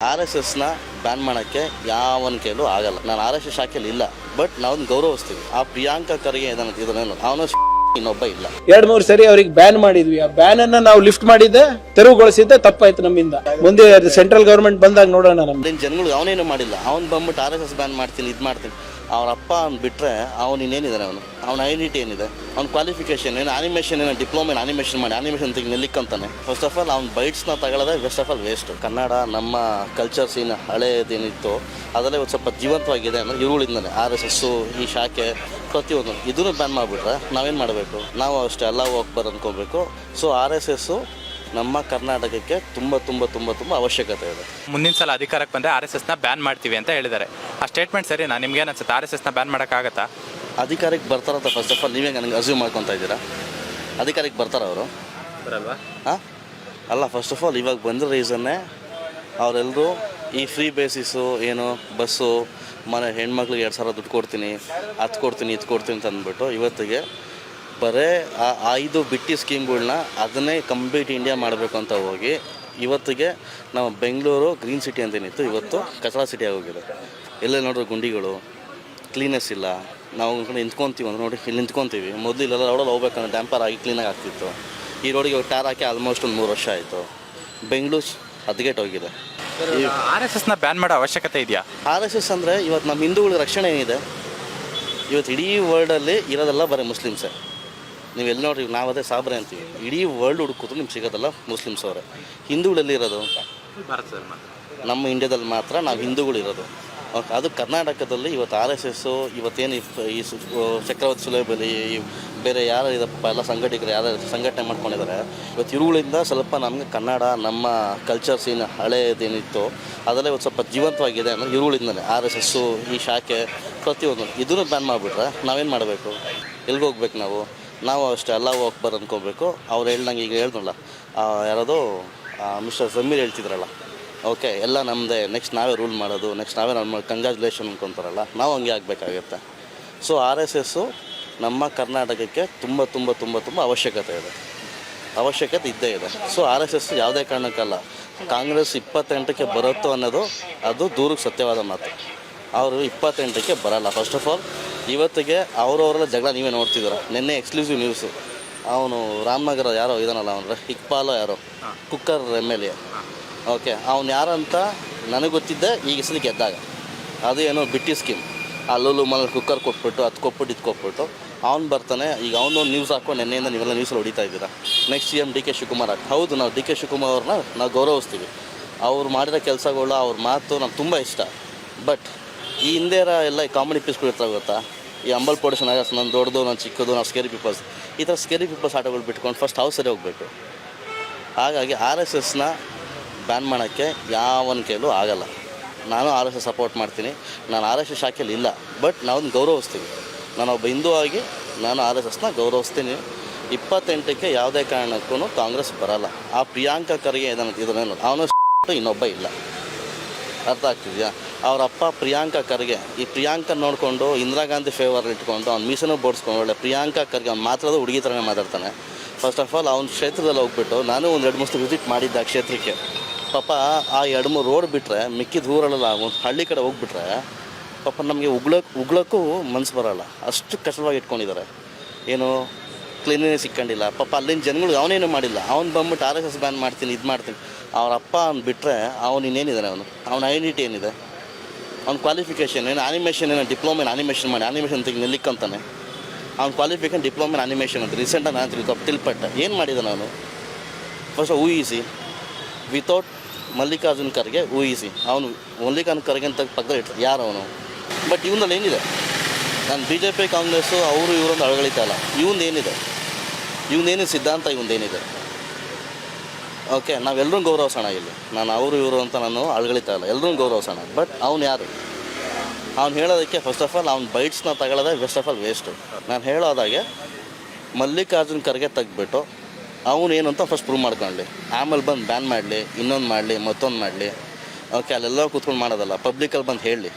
R S ಎಸ್ನ ban ಮಾಡೋಕ್ಕೆ ಯಾವನ ಕೈಲೂ ಆಗಲ್ಲ. ನಾನು ಆರ್ ಎಸ್ ಎಸ್ ಶಾಖೆಯಲ್ಲಿ ಇಲ್ಲ ಬಟ್ ನಾವು ಗೌರವಿಸ್ತೀವಿ ಆ ಪ್ರಿಯಾಂಕ ಖರ್ಗೆ ಇದನ್ನು ಇದನ್ನೇನು ಅವನು ಇನ್ನೊಬ್ಬ ಇಲ್ಲ. ಎರಡ್ ಮೂರು ಸರಿ ಅವ್ರಿಗೆ ಬ್ಯಾನ್ ಮಾಡಿದ್ವಿ. ಆ ಬ್ಯಾನ್ ಅನ್ನ ನಾವು ಲಿಫ್ಟ್ ಮಾಡಿದ್ದೆ ತೆರವುಗೊಳಿಸಿದ್ದೆ ತಪ್ಪಾಯ್ತು ನಮ್ಮಿಂದ. ಮುಂದೆ ಸೆಂಟ್ರಲ್ ಗವರ್ಮೆಂಟ್ ಬಂದಾಗ ನೋಡೋಣ ನಮ್ದು ಅಲ್ಲಿನ ಜನಗಳು ಅವನೇನು ಮಾಡಿಲ್ಲ. ಅವ್ನು ಬಂದ್ಬಿಟ್ಟು ಆರ್ ಎಸ್ ಎಸ್ ಬ್ಯಾನ್ ಮಾಡ್ತೀನಿ ಇದು ಮಾಡ್ತೀನಿ. ಅವ್ರ ಅಪ್ಪ ಅವ್ನು ಬಿಟ್ಟರೆ ಅವನು ಇನ್ನೇನಿದ್ದಾನೆ ಅವನು. ಅವನ ಐಡೆಂಟಿಟಿ ಏನಿದೆ? ಅವ್ನ ಕ್ವಾಲಿಫಿಕೇಶನ್ ಏನು? ಅನಿಮೇಷನ್ ಏನೋ? ಡಿಪ್ಲೊಮಾ ಅನಿಮೇಷನ್ ಮಾಡಿ ಆನಿಮೇಷನ್ ತೆಗೆ ನಿಲ್ಲಿಕ್ಕಂತಾನೆ ಫಸ್ಟ್ ಆಫ್ ಆಲ್ ಅವ್ನ ಬೈಟ್ಸ್ನ ತಗೊಳ್ಳೋದೆ first of all waste Kannada ನಮ್ಮ ಕಲ್ಚರ್ ಸೀನ್ ಹಳೇದೇನಿತ್ತು ಅದರಲ್ಲೇ ಒಂದು ಸ್ವಲ್ಪ ಜೀವಂತವಾಗಿದೆ ಅಂದರೆ ಇವುಗಳಿಂದಲೇ ಆರ್ ಎಸ್ ಎಸ್ಸು ಈ ಶಾಖೆ ಪ್ರತಿಯೊಂದು. ಇದನ್ನು ಬ್ಯಾನ್ ಮಾಡಿಬಿಟ್ರೆ ನಾವೇನು ಮಾಡಬೇಕು? ನಾವು ಅಷ್ಟೇ ಎಲ್ಲ ಹೋಗ್ಬಾರ್ದು ಅಂದ್ಕೋಬೇಕು ಸೊ ಆರ್ ಎಸ್ ಎಸ್ಸು ನಮ್ಮ ಕರ್ನಾಟಕಕ್ಕೆ ತುಂಬ ತುಂಬ ತುಂಬ ತುಂಬ ಅವಶ್ಯಕತೆ ಇದೆ. ಮುಂದಿನ ಸಲ ಅಧಿಕಾರಕ್ಕೆ ಬಂದರೆ ಆರ್ ಎಸ್ ಎಸ್ನ ಬ್ಯಾನ್ ಮಾಡ್ತೀವಿ ಅಂತ ಹೇಳಿದ್ದಾರೆ. ಆ ಸ್ಟೇಟ್ಮೆಂಟ್ ಸರಿ ನಾನು ನಿಮ್ಗೆ ಅನ್ಸುತ್ತೆ? ಆರ್ ಎಸ್ ಎಸ್ನ ಬ್ಯಾನ್ ಮಾಡೋಕ್ಕಾಗತ್ತಾ? ಅಧಿಕಾರಕ್ಕೆ ಬರ್ತಾರಂತ ಫಸ್ಟ್ ಆಫ್ ಆಲ್ ನೀವೇ ನನಗೆ ಅಸ್ಯೂಮ್ ಮಾಡ್ಕೊತಾ ಇದ್ದೀರಾ? ಅಧಿಕಾರಕ್ಕೆ ಬರ್ತಾರ ಅವರು? ಬರಲ್ವಾ? ಹಾಂ? ಅಲ್ಲ ಫಸ್ಟ್ ಆಫ್ ಆಲ್ ಇವಾಗ ಬಂದ ರೀಸನ್ನೇ ಅವರೆಲ್ಲರೂ ಈ ಫ್ರೀ ಬೇಸಿಸು ಏನು ಬಸ್ಸು ಮನೆ ಹೆಣ್ಮಕ್ಳಿಗೆ ಎರಡು ಸಾವಿರ ದುಡ್ಡು ಕೊಡ್ತೀನಿ ಅದು ಕೊಡ್ತೀನಿ ಇದು ಕೊಡ್ತೀನಿ ಅಂತ ಅಂದ್ಬಿಟ್ಟು ಇವತ್ತಿಗೆ ಬರೇ ಆ ಐದು ಬಿಟ್ಟಿ ಸ್ಕೀಮ್ಗಳನ್ನ ಅದನ್ನೇ ಕಂಪ್ಲೀಟ್ ಇಂಡಿಯಾ ಮಾಡಬೇಕು ಅಂತ ಹೋಗಿ ಇವತ್ತಿಗೆ ನಾವು ಬೆಂಗಳೂರು ಗ್ರೀನ್ ಸಿಟಿ ಅಂತೇನಿತ್ತು ಇವತ್ತು ಕಚಡ ಸಿಟಿ ಆಗೋಗಿದೆ ಎಲ್ಲೇ ನೋಡ್ರಿ ಗುಂಡಿಗಳು ಕ್ಲೀನೆಸ್ ಇಲ್ಲ. ನಾವು ಕಡೆ ನಿಂತ್ಕೊತೀವಿ ಅಂದ್ರೆ ನೋಡಿ ಇಲ್ಲಿ ನಿಂತ್ಕೊತೀವಿ. ಮೊದಲು ಇಲ್ಲೆಲ್ಲ ರೋಡಲ್ಲಿ ಹೋಗ್ಬೇಕಂದ್ರೆ ಡ್ಯಾಂಪರ್ ಆಗಿ ಕ್ಲೀನಾಗಿ ಆಗ್ತಿತ್ತು. ಈ ರೋಡಿಗೆ ಟಾರ್ ಹಾಕಿ ಆಲ್ಮೋಸ್ಟ್ ಒಂದು ಮೂರು ವರ್ಷ ಆಯಿತು. ಬೆಂಗಳೂರು ಹದ್ಗೆಟ್ ಹೋಗಿದೆ. ಆರ್ ಎಸ್ ಎಸ್ನ ಬ್ಯಾನ್ ಮಾಡೋ ಅವಶ್ಯಕತೆ ಇದೆಯಾ? ಆರ್ ಎಸ್ ಎಸ್ ಅಂದರೆ ಇವತ್ತು ನಮ್ಮ ಹಿಂದೂಗಳ ರಕ್ಷಣೆ ಏನಿದೆ? ಇವತ್ತು ಇಡೀ ವರ್ಲ್ಡಲ್ಲಿ ಇರೋದೆಲ್ಲ ಬರೀ ಮುಸ್ಲಿಮ್ಸೇ ನೀವು ಎಲ್ಲಿ ನೋಡ್ರಿ ನಾವು ಅದೇ ಸಾಬ್ರೆ ಅಂತೀವಿ. ಇಡೀ ವರ್ಲ್ಡ್ ಹುಡುಕಿದ್ರು ನಿಮ್ಗೆ ಸಿಗೋದಲ್ಲ ಮುಸ್ಲಿಮ್ಸ್ ಅವರೇ. ಹಿಂದೂಗಳಲ್ಲಿ ಇರೋದು? ನಮ್ಮ ಇಂಡಿಯಾದಲ್ಲಿ ಮಾತ್ರ ನಾವು ಹಿಂದೂಗಳು ಇರೋದು. ಓಕೆ ಅದು ಕರ್ನಾಟಕದಲ್ಲಿ ಇವತ್ತು ಆರ್ ಎಸ್ ಎಸ್ಸು ಇವತ್ತೇನು ಈ ಚಕ್ರವರ್ತಿ ಸುಲೇಬಲಿ ಈ ಬೇರೆ ಯಾರು ಇದಪ್ಪ ಎಲ್ಲ ಸಂಘಟಕರು ಯಾರು ಸಂಘಟನೆ ಮಾಡ್ಕೊಂಡಿದ್ದಾರೆ ಇವತ್ತು ಇವುಗಳಿಂದ ಸ್ವಲ್ಪ ನಮಗೆ ಕನ್ನಡ ನಮ್ಮ ಕಲ್ಚರ್ಸ್ ಏನು ಹಳೆಯದೇನಿತ್ತು ಅದೆಲ್ಲ ಇವತ್ತು ಸ್ವಲ್ಪ ಜೀವಂತವಾಗಿದೆ ಅಂದರೆ ಇವುಗಳಿಂದಲೇ ಆರ್ ಎಸ್ ಎಸ್ಸು ಈ ಶಾಖೆ ಪ್ರತಿಯೊಂದು. ಇದನ್ನು ಬ್ಯಾನ್ ಮಾಡಿಬಿಟ್ರೆ ನಾವೇನು ಮಾಡಬೇಕು? ಎಲ್ಲಿಗೆ ಹೋಗ್ಬೇಕು ನಾವು? ನಾವು ಅಷ್ಟೇ ಎಲ್ಲ ಹೋಗ್ಬಾರ್ ಅಂದ್ಕೋಬೇಕು ಅವ್ರು ಹೇಳ್ದಂಗೆ ಈಗ ಹೇಳ್ದಲ್ಲ ಯಾರದು ಮಿಸ್ಟರ್ ಜಮೀರ್ ಹೇಳ್ತಿದ್ರಲ್ಲ, ಓಕೆ, ಎಲ್ಲ ನಮ್ಮದೇ ನೆಕ್ಸ್ಟ್ ನಾವೇ ರೂಲ್ ಮಾಡೋದು ನೆಕ್ಸ್ಟ್ ನಾವೇ ನಮ್ಮ ಕಂಗ್ರ್ಯಾಚುಲೇಷನ್ ಅಂದ್ಕೊತಾರಲ್ಲ ನಾವು ಹಂಗೆ ಆಗಬೇಕಾಗತ್ತೆ. ಸೊ ಆರ್ ಎಸ್ ಎಸ್ಸು ನಮ್ಮ ಕರ್ನಾಟಕಕ್ಕೆ ತುಂಬ ತುಂಬ ತುಂಬ ತುಂಬ ಅವಶ್ಯಕತೆ ಇದೆ. ಅವಶ್ಯಕತೆ ಇದ್ದೇ ಇದೆ. ಸೊ ಆರ್ ಎಸ್ ಎಸ್ ಯಾವುದೇ ಕಾರಣಕ್ಕಲ್ಲ, ಕಾಂಗ್ರೆಸ್ ಇಪ್ಪತ್ತೆಂಟಕ್ಕೆ ಬರುತ್ತೋ ಅನ್ನೋದು, ಅದು ದೂರಕ್ಕೆ ಸತ್ಯವಾದ ಮಾತು. ಅವರು ಇಪ್ಪತ್ತೆಂಟಕ್ಕೆ ಬರಲ್ಲ. ಫಸ್ಟ್ ಆಫ್ ಆಲ್ ಇವತ್ತಿಗೆ ಅವರವರೆಲ್ಲ ಜಗಳ ನೀವೇ ನೋಡ್ತಿದ್ದೀರ? ನಿನ್ನೆ ಎಕ್ಸ್ಕ್ಲೂಸಿವ್ ನ್ಯೂಸು ಅವನು ರಾಮನಗರ ಯಾರೋ ಇದಾನಲ್ಲ ಅವನು ಇಕ್ಬಾಲ ಯಾರೋ? Cooker M L A. Okay ಅವ್ನು ಯಾರಂತ ನನಗೆ ಗೊತ್ತಿದ್ದೆ ಈಗ ಗೆದ್ದಾಗ. ಅದು ಏನೋ ಬಿಟ್ಟಿ ಸ್ಕೀಮ್ ಅಲ್ಲೂ ಮನೇಲಿ ಕುಕ್ಕರ್ ಕೊಟ್ಬಿಟ್ಟು ಅದು ಕೊಟ್ಬಿಟ್ಟು ಇದು ಕೊಟ್ಬಿಟ್ಟು ಅವ್ನು ಬರ್ತಾನೆ ಈಗ ಅವನೊಂದು ನ್ಯೂಸ್ ಹಾಕೊಂಡು ನೆನ್ನೆಯಿಂದ ನೀವೆಲ್ಲ ನ್ಯೂಸಲ್ಲಿ ಹೊಡಿತಾ ಇದ್ದೀರಾ? Next C M D K Shivakumar ಹಾಕಿ ಹೌದು ನಾವು ಡಿ ಕೆ ಶಿವಕುಮಾರ್ ಅವ್ರನ್ನ ನಾವು ಗೌರವಿಸ್ತೀವಿ. ಅವ್ರು ಮಾಡಿರೋ ಕೆಲಸಗಳು ಅವ್ರ ಮಾತು ನಮ್ಗೆ ತುಂಬ ಇಷ್ಟ. ಬಟ್ ಈ ಹಿಂದೆ ಇರೋ ಎಲ್ಲ ಕಾಮಿಡಿ ಪೀಸ್ಗಳು ಇರ್ತಾವೆ ಗೊತ್ತಾ? ಈ ಅಂಬಲ್ ಪ್ರೊಡಕ್ಷನ್ ಆಗ ನಾನು ದೊಡ್ಡದು, ನಾನು ಚಿಕ್ಕದು, ನಾವು ಸ್ಕೇರಿ ಪೀಪಲ್ಸ್ ಈ ಥರ ಸ್ಕೇರಿ ಪೀಪಲ್ಸ್ ಆಟಗಳು ಬಿಟ್ಕೊಂಡು ಫಸ್ಟ್ ಹೌಸ್ ಸರಿ ಹೋಗಬೇಕು. ಹಾಗಾಗಿ ಆರ್ ಎಸ್ ಎಸ್ನ ಬ್ಯಾನ್ ಮಾಡೋಕ್ಕೆ ಯಾವನ ಕೈಲೂ ಆಗಲ್ಲ. ನಾನು ಆರ್ ಎಸ್ ಎಸ್ ಸಪೋರ್ಟ್ ಮಾಡ್ತೀನಿ. ನಾನು ಆರ್ ಎಸ್ ಎಸ್ ಶಾಖೆಯಲ್ಲಿ ಇಲ್ಲ. ಬಟ್ ನಾವು ಗೌರವಿಸ್ತೀವಿ ನಾನು ಒಬ್ಬ ಹಿಂದೂ ಆಗಿ ನಾನು ಆರ್ ಎಸ್ ಎಸ್ನ ಗೌರವಿಸ್ತೀನಿ. ಇಪ್ಪತ್ತೆಂಟಕ್ಕೆ ಯಾವುದೇ ಕಾರಣಕ್ಕೂ ಕಾಂಗ್ರೆಸ್ ಬರಲ್ಲ. ಆ ಪ್ರಿಯಾಂಕ ಖರ್ಗೆ ಇದನ್ನು ಇದನ್ನೇನು ಅವನು ಇನ್ನೊಬ್ಬ ಇಲ್ಲ. ಅರ್ಥ ಆಗ್ತಿದೆಯಾ? ಅವ್ರ ಅಪ್ಪ ಪ್ರಿಯಾಂಕಾ ಖರ್ಗೆ, ಈ ಪ್ರಿಯಾಂಕ ನೋಡಿಕೊಂಡು ಇಂದಿರಾ ಗಾಂಧಿ ಫೇವರ್ ಇಟ್ಕೊಂಡು ಅವ್ನು ಮೀಸನ್ನು ಬೋಡ್ಸ್ಕೊಂಡು ಒಳ್ಳೆ ಪ್ರಿಯಾಂಕಾ ಖರ್ಗೆ ಅವ್ನು ಮಾತಾಡೋದು ಹುಡುಗಿ ಥರನೇ ಮಾತಾಡ್ತಾನೆ. ಫಸ್ಟ್ ಆಫ್ ಆಲ್ ಅವ್ನ ಕ್ಷೇತ್ರದಲ್ಲಿ ಹೋಗ್ಬಿಟ್ಟು ನಾನು ಒಂದು ಎರಡು ಮೂರು ವಿಸಿಟ್ ಮಾಡಿದ್ದೆ ಆ ಕ್ಷೇತ್ರಕ್ಕೆ. ಪಾಪ ಆ ಎರಡು ಮೂರು ರೋಡ್ ಬಿಟ್ಟರೆ ಮಿಕ್ಕಿದ ಊರಲ್ಲೆಲ್ಲ ಒಂದು ಹಳ್ಳಿ ಕಡೆ ಹೋಗ್ಬಿಟ್ರೆ, ಪಾಪ ನಮಗೆ ಉಗ್ಳಕ್ಕೆ ಉಗ್ಳಕ್ಕೂ ಮನಸ್ಸು ಬರೋಲ್ಲ. ಅಷ್ಟು ಕಷ್ಟವಾಗಿ ಇಟ್ಕೊಂಡಿದ್ದಾರೆ ಏನು ಕ್ಲೀನಿನೇ ಸಿಕ್ಕಂಡಿಲ್ಲ. ಪಾಪ ಅಲ್ಲಿನ ಜನಗಳು ಅವನೇನು ಮಾಡಿಲ್ಲ. ಅವ್ನು ಬಂದ್ಬಿಟ್ಟು ಆರ್ ಎಸ್ ಎಸ್ ಬ್ಯಾನ್ ಮಾಡ್ತೀನಿ, ಇದು ಮಾಡ್ತೀನಿ. ಅವ್ರ ಅಪ್ಪ ಅವ್ನು ಬಿಟ್ಟರೆ ಅವ್ನು ಇನ್ನೇನಿದ್ದಾನೆ ಅವನು. ಅವನ ಐಡೆಂಟಿಟಿ ಏನಿದೆ? ಅವ್ನ ಕ್ವಾಲಿಫಿಕೇಷನ್ ಏನು ಅನಿಮೇಷನ್ ಏನು ಡಿಪ್ಲೊಮಾ ಅನಿಮೇಷನ್ ಮಾಡಿ ಅನಿಮೇಷನ್ ತೆಗೆದು ನಿಲ್ಲಿಕ್ಕಂತಾನೆ ಅವ್ನ ಕ್ವಾಲಿಫಿಕೇಷನ್ ಡಿಪ್ಲೊಮಾ ಅನಿಮೇಷನ್ ಅಂತ ರೀಸೆಂಟಾಗಿ ನಾನು ತಿಳ್ಕೊ, ತಿಳ್ಪಟ್ಟೆ. ಏನು ಮಾಡಿದೆ ನಾನು? ಫಸ್ಟ್ ಊಹಿಸಿ. ವಿತೌಟ್ ಮಲ್ಲಿಕಾರ್ಜುನ್ ಖರ್ಗೆ, ಊಹಿಸಿ. ಅವನು ಮಲ್ಲಿಕಾರ್ಜುನ್ ಖರ್ಗೆ ಅಂತ ಪಕ್ಕದಲ್ಲಿ ಇಟ್ಟು ಯಾರು ಅವನು? ಬಟ್ ಇವನಲ್ಲಿ ಏನಿದೆ? ನಾನು ಬಿ ಜೆ ಪಿ ಕಾಂಗ್ರೆಸ್ಸು, ಅವರು, ಇವರೊಂದು ಅಳಗಳಿತಾ ಇಲ್ಲ ಇವಂದು ಏನಿದೆ? ಇವನೇನು ಸಿದ್ಧಾಂತ ಇವಂದೇನಿದೆ ಓಕೆ ನಾವೆಲ್ಲರೂ ಗೌರವಿಸೋಣ ಇಲ್ಲಿ. ನಾನು ಅವರು, ಇವರು ಅಂತ ನಾನು ಅಳಗಳಿತಾ ಇಲ್ಲ. ಎಲ್ಲರೂ ಗೌರವಿಸೋಣ. ಬಟ್ ಅವ್ನು ಯಾರು? ಅವ್ನು ಹೇಳೋದಕ್ಕೆ ಫಸ್ಟ್ ಆಫ್ ಆಲ್ ಅವ್ನು ಬೈಟ್ಸ್ನ ತಗೊಳ್ಳೋದೇ ಫಸ್ಟ್ ಆಫ್ ಆಲ್ ವೇಸ್ಟು ನಾನು ಹೇಳೋದಾಗೆ ಮಲ್ಲಿಕಾರ್ಜುನ್ ಖರ್ಗೆ ತೆಗ್ಬಿಟ್ಟು ಅವನೇನು ಅಂತ ಫಸ್ಟ್ ಪ್ರೂವ್ ಮಾಡ್ಕೊಳ್ಳಿ ಆಮೇಲೆ ಬಂದು ಬ್ಯಾನ್ ಮಾಡಲಿ, ಇನ್ನೊಂದು ಮಾಡಲಿ, ಮತ್ತೊಂದು ಮಾಡಲಿ. ಓಕೆ ಅಲ್ಲೆಲ್ಲ ಕೂತ್ಕೊಂಡು ಮಾಡೋದಲ್ಲ ಪಬ್ಲಿಕಲ್ಲಿ ಬಂದು ಹೇಳಲಿ.